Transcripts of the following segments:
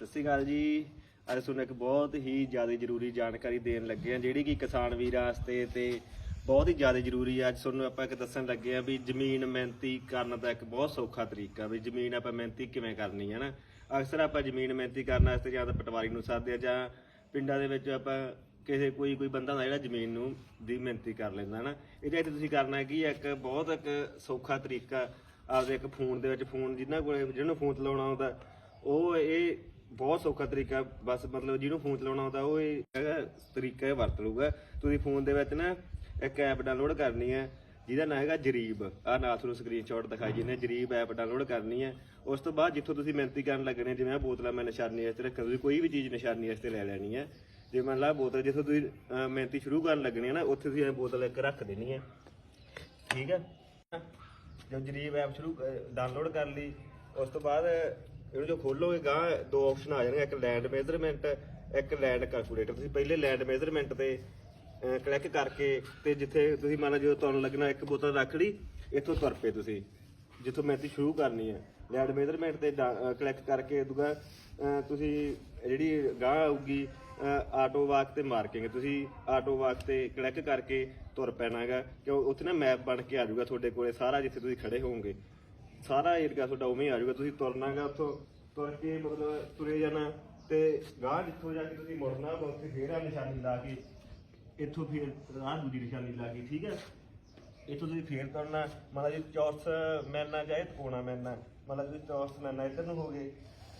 ਸਤਿ ਸ਼੍ਰੀ ਅਕਾਲ ਜੀ। ਅੱਜ ਤੁਹਾਨੂੰ ਇੱਕ ਬਹੁਤ ਹੀ ਜ਼ਿਆਦਾ ਜ਼ਰੂਰੀ ਜਾਣਕਾਰੀ ਦੇਣ ਲੱਗੇ ਆ ਜਿਹੜੀ ਕਿ ਕਿਸਾਨ ਵੀਰਾਂ ਵਾਸਤੇ ਤੇ ਬਹੁਤ ਹੀ ਜ਼ਿਆਦਾ ਜ਼ਰੂਰੀ ਆ। ਅੱਜ ਤੁਹਾਨੂੰ ਆਪਾਂ ਇੱਕ ਦੱਸਣ ਲੱਗੇ ਆ ਵੀ ਜ਼ਮੀਨ ਮਿਹਨਤੀ ਕਰਨ ਦਾ ਇੱਕ ਬਹੁਤ ਸੌਖਾ ਤਰੀਕਾ ਵੀ ਜ਼ਮੀਨ ਆਪਾਂ ਮਿਹਨਤੀ ਕਿਵੇਂ ਕਰਨੀ ਹੈ ਨਾ। ਅਕਸਰ ਆਪਾਂ ਜ਼ਮੀਨ ਮਿਹਨਤੀ ਕਰਨ ਵਾਸਤੇ ਜਾਂ ਤਾਂ ਪਟਵਾਰੀ ਨੂੰ ਸਾਧਦੇ ਆ ਜਾਂ ਪਿੰਡਾਂ ਦੇ ਵਿੱਚ ਆਪਾਂ ਕਿਸੇ ਕੋਈ ਕੋਈ ਬੰਦਾ ਹੁੰਦਾ ਜਿਹੜਾ ਜ਼ਮੀਨ ਨੂੰ ਦੀ ਮਿਹਨਤੀ ਕਰ ਲੈਂਦਾ ਨਾ। ਇਹਦੇ ਵਿੱਚ ਤੁਸੀਂ ਕਰਨਾ ਕੀ ਇੱਕ ਬਹੁਤ ਇੱਕ ਸੌਖਾ ਤਰੀਕਾ ਆਪਦੇ ਇੱਕ ਫੋਨ ਦੇ ਵਿੱਚ ਫੋਨ ਜਿੰਨਾ ਕੋਲ, ਜਿਹਨੂੰ ਫੋਨ ਚਲਾਉਣਾ ਆਉਂਦਾ, ਉਹ ਇਹ ਬਹੁਤ ਸੌਖਾ ਤਰੀਕਾ ਬਸ ਮਤਲਬ ਜਿਹਨੂੰ ਫੋਨ ਚਲਾਉਣਾ ਆਉਂਦਾ ਉਹ ਇਹ ਹੈਗਾ, ਤਰੀਕਾ ਇਹ ਵਰਤ ਲੂਗਾ ਤੁਸੀਂ ਫੋਨ ਦੇ ਵਿੱਚ ਨਾ ਇੱਕ ਐਪ ਡਾਊਨਲੋਡ ਕਰਨੀ ਹੈ, ਜਿਹਦਾ ਨਾਮ ਹੈਗਾ ਜਰੀਬ। ਆ ਨਾਲ ਤੁਹਾਨੂੰ ਸਕਰੀਨਸ਼ਾਟ ਦਿਖਾਈ ਜਿੰਨੇ ਜਰੀਬ ਐਪ ਡਾਊਨਲੋਡ ਕਰਨੀ ਹੈ। ਉਸ ਤੋਂ ਬਾਅਦ ਜਿੱਥੋਂ ਤੁਸੀਂ ਮਿਹਨਤੀ ਕਰਨ ਲੱਗਣੇ ਜਿਵੇਂ ਆ ਬੋਤਲਾਂ ਮੈਂ ਨਿਸ਼ਾਨੀ ਵਾਸਤੇ ਤੇ ਰੱਖਾਂ ਤੁਸੀਂ ਕੋਈ ਵੀ ਚੀਜ਼ ਨਿਸ਼ਾਨੀ ਵਾਸਤੇ ਲੈ ਲੈਣੀ ਹੈ। ਜੇ ਮੰਨ ਲਾ ਬੋਤਲ, ਜਿੱਥੋਂ ਤੁਸੀਂ ਮਿਹਨਤੀ ਸ਼ੁਰੂ ਕਰਨ ਲੱਗਣੀ ਹੈ ਨਾ, ਉੱਥੇ ਤੁਸੀਂ ਇਹ ਬੋਤਲ ਇੱਕ ਰੱਖ ਦੇਣੀ ਹੈ। ਠੀਕ ਹੈ? ਜੋ ਜਰੀਬ ਐਪ ਸ਼ੁਰੂ ਡਾਊਨਲੋਡ ਕਰ ਲਈ, ਉਸ ਤੋਂ ਬਾਅਦ ਇਹਨੂੰ ਜੋ ਖੋਲੋਗੇ ਗਾਂ ਦੋ ਆਪਸ਼ਨ ਆ ਜਾਣਗੇ, ਇੱਕ ਲੈਂਡ ਮੇਜ਼ਰਮੈਂਟ ਇੱਕ ਲੈਂਡ ਕੈਲਕੂਲੇਟਰ ਤੁਸੀਂ ਪਹਿਲੇ ਲੈਂਡ ਮੇਜ਼ਰਮੈਂਟ ਤੇ ਕਲਿੱਕ ਕਰਕੇ ਤੇ ਜਿੱਥੇ ਤੁਸੀਂ ਮੰਨ ਲਓ ਜਦੋਂ ਤੁਹਾਨੂੰ ਲੱਗਣਾ ਇੱਕ ਬੋਤਲ ਰੱਖ ਲਈ, ਇੱਥੋਂ ਤੁਰ ਪਏ ਤੁਸੀਂ, ਜਿੱਥੋਂ ਮੈਂ ਮੈਥੀ ਸ਼ੁਰੂ ਕਰਨੀ ਹੈ ਲੈਂਡ ਮੇਜ਼ਰਮੈਂਟ ਤੇ ਕਲਿੱਕ ਕਰਕੇ ਦੂਗਾ ਤੁਸੀਂ ਜਿਹੜੀ ਗਾਂ ਆਊਗੀ ਆਟੋ ਵਾਕ ਤੇ ਮਾਰਕਿੰਗ ਤੁਸੀਂ ਆਟੋ ਵਾਕ ਤੇ ਕਲਿੱਕ ਕਰਕੇ ਤੁਰ ਪੈਣਾਗਾ ਕਿ ਉੱਥੇ ਨਾ ਮੈਪ ਬਣ ਕੇ ਆ ਜਾਊਗਾ ਤੁਹਾਡੇ ਕੋਲੇ, ਸਾਰਾ ਜਿੱਥੇ ਤੁਸੀਂ ਖੜੇ ਹੋਵੋਗੇ। ਸਾਰਾ ਏਰੀਆ ਤੁਹਾਡਾ ਉਵੇਂ ਹੀ ਆ ਜਾਊਗਾ, ਤੁਸੀਂ ਤੁਰਨਾਗਾ ਉੱਥੋਂ, ਤੁਰ ਕੇ ਮਤਲਬ ਤੁਰੇ ਜਾਣਾ ਤੇ ਗਾਹ ਜਿੱਥੋਂ ਜਾ ਕੇ ਤੁਸੀਂ ਮੁੜਨਾ ਵਾ, ਉੱਥੇ ਫੇਰ ਆ ਨਿਸ਼ਾਨੀ ਲਾ ਕੇ, ਇੱਥੋਂ ਫੇਰ ਰਾਹ ਦੂਜੀ ਨਿਸ਼ਾਨੀ ਲਾ ਕੇ, ਠੀਕ ਹੈ ਇੱਥੋਂ ਤੁਸੀਂ ਫੇਰ ਤੁਰਨਾ ਮਤਲਬ ਜੇ ਚੌਰਸ ਮੈਨਾ ਜਾਏ ਤਕੋਣਾ ਮੈਨਾ ਮਤਲਬ ਤੁਸੀਂ ਚੌਰਸ ਮੈਨਾ ਇੱਧਰ ਨੂੰ ਹੋ ਗਏ,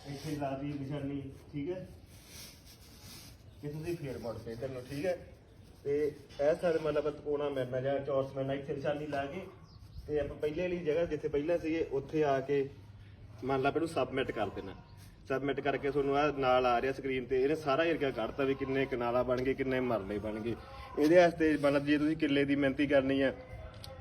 ਇੱਥੇ ਲਾ ਦੀ ਨਿਸ਼ਾਨੀ, ਠੀਕ ਹੈ ਇਹ ਤੁਸੀਂ ਫੇਰ ਮੁੜ ਕੇ ਇੱਧਰ ਨੂੰ, ਠੀਕ ਹੈ ਤੇ ਇਹ ਸਾਡੇ ਮਤਲਬ ਤਕੋਣਾ ਮੈਨਾ ਜਾਂ ਚੌਰਸ ਮੈਨਾ ਇੱਥੇ ਨਿਸ਼ਾਨੀ ਲਾ ਕੇ ਤੇ ਆਪਾਂ ਪਹਿਲੇ ਵਾਲੀ ਜਗ੍ਹਾ ਜਿੱਥੇ ਪਹਿਲਾਂ ਸੀਗੇ, ਉੱਥੇ ਆ ਕੇ ਮੰਨ ਲਾ ਪਹਿਲਾਂ ਸਬਮਿਟ ਕਰ ਦੇਣਾ। ਸਬਮਿਟ ਕਰਕੇ ਤੁਹਾਨੂੰ ਆ ਨਾਲ ਆ ਰਿਹਾ ਸਕਰੀਨ ਤੇ, ਇਹਨੇ ਸਾਰਾ ਏਰੀਆ ਕੱਢਤਾ ਵੀ ਕਿੰਨੇ ਕਨਾਲਾ ਬਣ ਗਏ, ਕਿੰਨੇ ਮਰਲੇ ਬਣ ਗਏ। ਇਹਦੇ ਵਾਸਤੇ ਮਤਲਬ ਜੇ ਤੁਸੀਂ ਕਿੱਲੇ ਦੀ ਮਿਹਨਤੀ ਕਰਨੀ ਆ,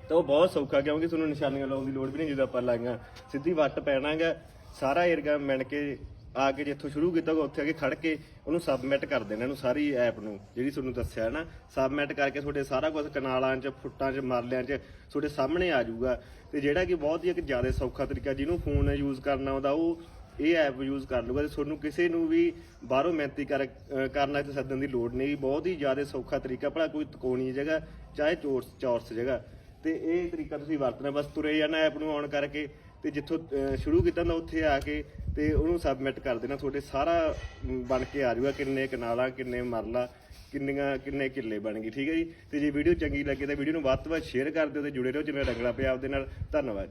ਤਾਂ ਉਹ ਬਹੁਤ ਸੌਖਾ ਕਿਉਂਕਿ ਤੁਹਾਨੂੰ ਨਿਸ਼ਾਨੀਆਂ ਲਾਉਣ ਦੀ ਲੋੜ ਵੀ ਨਹੀਂ ਜਦੋਂ ਆਪਾਂ ਲਾਈਆਂ। ਸਿੱਧੀ ਵੱਟ ਪੈਣਾਗਾ, ਸਾਰਾ ਏਰੀਆ ਮਿਣ ਕੇ ਆ ਕੇ ਜਿੱਥੋਂ ਸ਼ੁਰੂ ਕੀਤਾ ਹੋਊਗਾ, ਉੱਥੇ ਆ ਕੇ ਖੜ ਕੇ ਉਹਨੂੰ ਸਬਮਿਟ ਕਰ ਦੇਣਾ ਇਹਨੂੰ ਸਾਰੀ ਐਪ ਨੂੰ, ਜਿਹੜੀ ਤੁਹਾਨੂੰ ਦੱਸਿਆ ਹੈ ਨਾ। ਸਬਮਿਟ ਕਰਕੇ ਤੁਹਾਡੇ ਸਾਰਾ ਕੁਝ ਕਨਾਲਾਂ 'ਚ, ਫੁੱਟਾਂ 'ਚ ਮਰਲਿਆਂ 'ਚ ਤੁਹਾਡੇ ਸਾਹਮਣੇ ਆ ਜਾਊਗਾ। ਤੇ ਜਿਹੜਾ ਕਿ ਬਹੁਤ ਹੀ ਇੱਕ ਜ਼ਿਆਦਾ ਸੌਖਾ ਤਰੀਕਾ, ਜਿਹਨੂੰ ਫੋਨ ਯੂਜ਼ ਕਰਨਾ ਆਉਂਦਾ ਉਹ ਇਹ ਐਪ ਯੂਜ਼ ਕਰ ਲੂਗਾ ਤੇ ਤੁਹਾਨੂੰ ਕਿਸੇ ਨੂੰ ਵੀ ਬਾਹਰੋਂ ਮਿਹਨਤੀ ਕਰ ਕਰਨਾ ਤੇ ਸੱਦਣ ਦੀ ਲੋੜ ਨਹੀਂ। ਬਹੁਤ ਹੀ ਜ਼ਿਆਦਾ ਸੌਖਾ ਤਰੀਕਾ, ਭਲਾ ਕੋਈ ਤਕੋਣੀ ਜਗ੍ਹਾ, ਚਾਹੇ ਚੋਰਸ ਚੌਰਸ ਜਗ੍ਹਾ। ਤੇ ਇਹ ਤਰੀਕਾ ਤੁਸੀਂ ਵਰਤਣਾ, ਬਸ ਤੁਰੇ ਜਾਣਾ ਐਪ ਨੂੰ ਆਨ ਕਰਕੇ। ਤੇ ਜਿੱਥੋਂ ਸ਼ੁਰੂ ਕੀਤਾ ਨਾ, ਉੱਥੇ ਆ ਕੇ ਤੇ ਉਹਨੂੰ ਸਬਮਿਟ ਕਰ ਦੇਣਾ। ਤੁਹਾਡੇ ਸਾਰਾ ਬਣ ਕੇ ਆ ਜਾਊਗਾ, ਕਿੰਨੇ ਕਨਾਲਾਂ, ਕਿੰਨੇ ਮਰਲਾ, ਕਿੰਨੀਆਂ, ਕਿੰਨੇ ਕਿੱਲੇ ਬਣ ਗਏ ਠੀਕ ਹੈ ਜੀ? ਤੇ ਜੇ ਵੀਡੀਓ ਚੰਗੀ ਲੱਗੇ ਤਾਂ ਵੀਡੀਓ ਨੂੰ ਵੱਧ ਤੋਂ ਵੱਧ ਸ਼ੇਅਰ ਕਰ ਦਿਓ ਤੇ ਜੁੜੇ ਰਹੋ, ਜਿਵੇਂ ਰਗੜਾ ਪਿਆ ਆਪਦੇ ਨਾਲ। ਧੰਨਵਾਦ